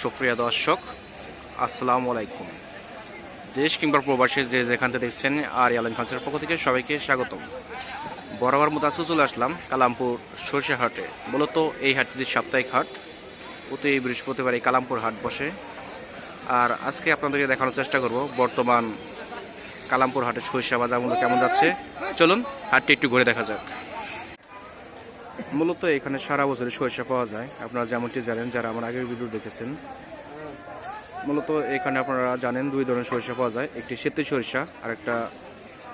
সুপ্রিয় দর্শক, আসসালামু আলাইকুম। দেশ কিংবা প্রবাসী যে যেখান থেকে দেখছেন আর ইয়ালান খানসের পক্ষ থেকে সবাইকে স্বাগতম। বরাবর মতো আজকে চলে আসলাম কালামপুর সর্ষে হাটে মূলত এই হাটটি সাপ্তাহিক হাট, প্রতি বৃহস্পতিবার এই কালামপুর হাট বসে। আর আজকে আপনাদেরকে দেখানোর চেষ্টা করব বর্তমান কালামপুর হাটে সরিষা বাজার মূল্য কেমন যাচ্ছে। চলুন, হাটটি একটু ঘুরে দেখা যাক। মূলত এখানে সারা বছরই সরিষা পাওয়া যায়। আপনারা যেমনটি জানেন, যারা আমার আগের ভিডিও দেখেছেন, মূলত এখানে আপনারা জানেন দুই ধরনের সরিষা পাওয়া যায়। একটি সেতু সরিষা আর একটা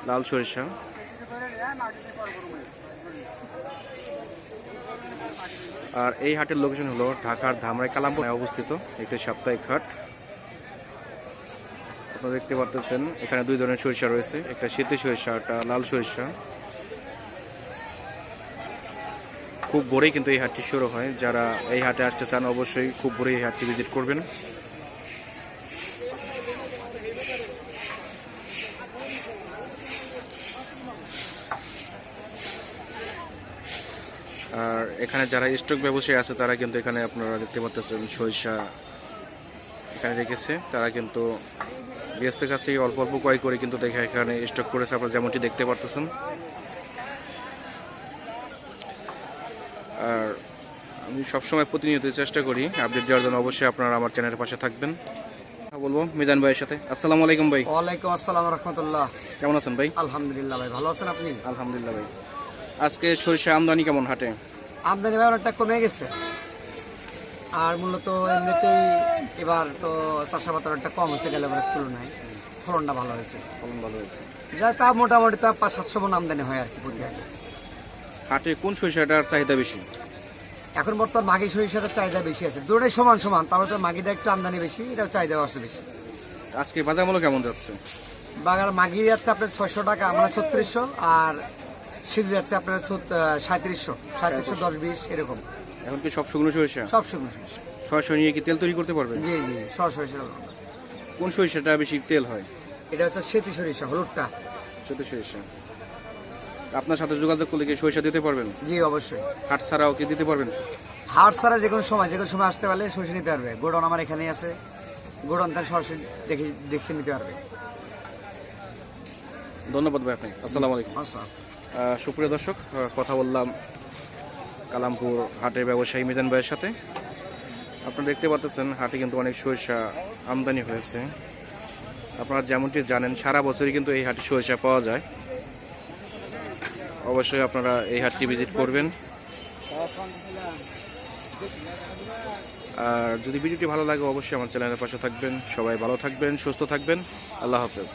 লাল সরিষা। আর এই হাটের লোকেশন হলো ঢাকার ধামরাই কালামপুরে অবস্থিত একটি সাপ্তাহিক হাট। আপনারা দেখতে পাচ্ছেন এখানে দুই ধরনের সরিষা রয়েছে, একটা শীতে সরিষা একটা লাল সরিষা। খুব ভোরেই কিন্তু এই হাটটি শুরু হয়। যারা এই হাটে আসতে চান, অবশ্যই খুব ভোরেই এই হাটটি ভিজিট করবেন। আর এখানে যারা স্টক ব্যবসায়ী আছে, তারা কিন্তু এখানে আপনারা দেখতে পাচ্ছেন সরিষা এখানে রেখেছে। তারা কিন্তু গেস্টের কাছ থেকে অল্প অল্প ক্রয় করে কিন্তু দেখে এখানে স্টক করেছে। আপনারা যেমনটি দেখতে পারতেছেন। আর আমি সবসময় প্রতিনিয়ত চেষ্টা করি আপডেট দেওয়ার জন্য অবশ্যই আপনারা আমার চ্যানেলের পাশে থাকবেন। কথা বলব মিজান ভাইয়ের সাথে। আসসালামু আলাইকুম ভাই। ওয়ালাইকুম আসসালাম রহমতুল্লাহ। কেমন আছেন ভাই? আলহামদুলিল্লাহ ভাই ভালো আছেন আপনি? আলহামদুলিল্লাহ ভাই। আজকে সরিষা আমদানি কেমন হাটে? আমদানি ভাই অনেকটা কমে গেছে। আর মূলত এমনিতেই এবার তো চাষাবাদ অনেকটা কম হয়েছে গেলে এবারের তুলনায়। ফলনটা ভালো হয়েছে। ফলন ভালো হয়েছে। যা তা মোটামুটি তা পাঁচ সাতশো মন আমদানি হয় আর কি প্রতি হাটে। কোন সরিষাটার চাহিদা বেশি? এখন বর্তমান মাঘি সরিষাটার চাহিদা বেশি আছে। দুটোই সমান সমান তারপরে তো মাঘিটা একটু আমদানি বেশি এটাও চাহিদা আছে বেশি। আজকে বাজার মূল্য কেমন যাচ্ছে? বাগার মাঘি যাচ্ছে আপনার ছয়শো টাকা আমরা ছত্রিশশো আর সিঁড়ি যাচ্ছে আপনার সাঁত্রিশশো সাঁত্রিশশো দশ বিশ এরকম। এখন কি সব শুকনো সরিষা? সব শুকনো সরিষা। সরাসরি নিয়ে কি তেল তৈরি করতে পারবে? জি জি সরাসরি কোন সরিষাটা বেশি তেল হয়? এটা হচ্ছে সেতি সরিষা হলুদটা। সেতু সরিষা। আপনার সাথে যোগাযোগ করলে কি সরিষা দিতে পারবেন? জি অবশ্যই। হাট ছাড়াও কি দিতে পারবেন? হাট ছাড়া যে কোনো সময় যে কোনো সময় আসতে পারলে সরিষা নিতে পারবে। গোডন আমার এখানেই আছে। গোডন তার সরাসরি দেখে দেখে নিতে পারবে। ধন্যবাদ ভাই আপনি আসসালামু আলাইকুম। আসসালাম। সুপ্রিয় দর্শক কথা বললাম কালামপুর হাটের ব্যবসায়ী মিজান ভাইয়ের সাথে। আপনারা দেখতে পাচ্ছেন হাটে কিন্তু অনেক সরিষা আমদানি হয়েছে। আপনারা যেমনটি জানেন সারা বছরই কিন্তু এই হাটে সরিষা পাওয়া যায়। অবশ্যই আপনারা এই হাটটি ভিজিট করবেন। আর যদি ভিডিওটি ভালো লাগে, অবশ্যই আমার চ্যানেলের পাশে থাকবেন। সবাই ভালো থাকবেন, সুস্থ থাকবেন। আল্লাহ হাফেজ।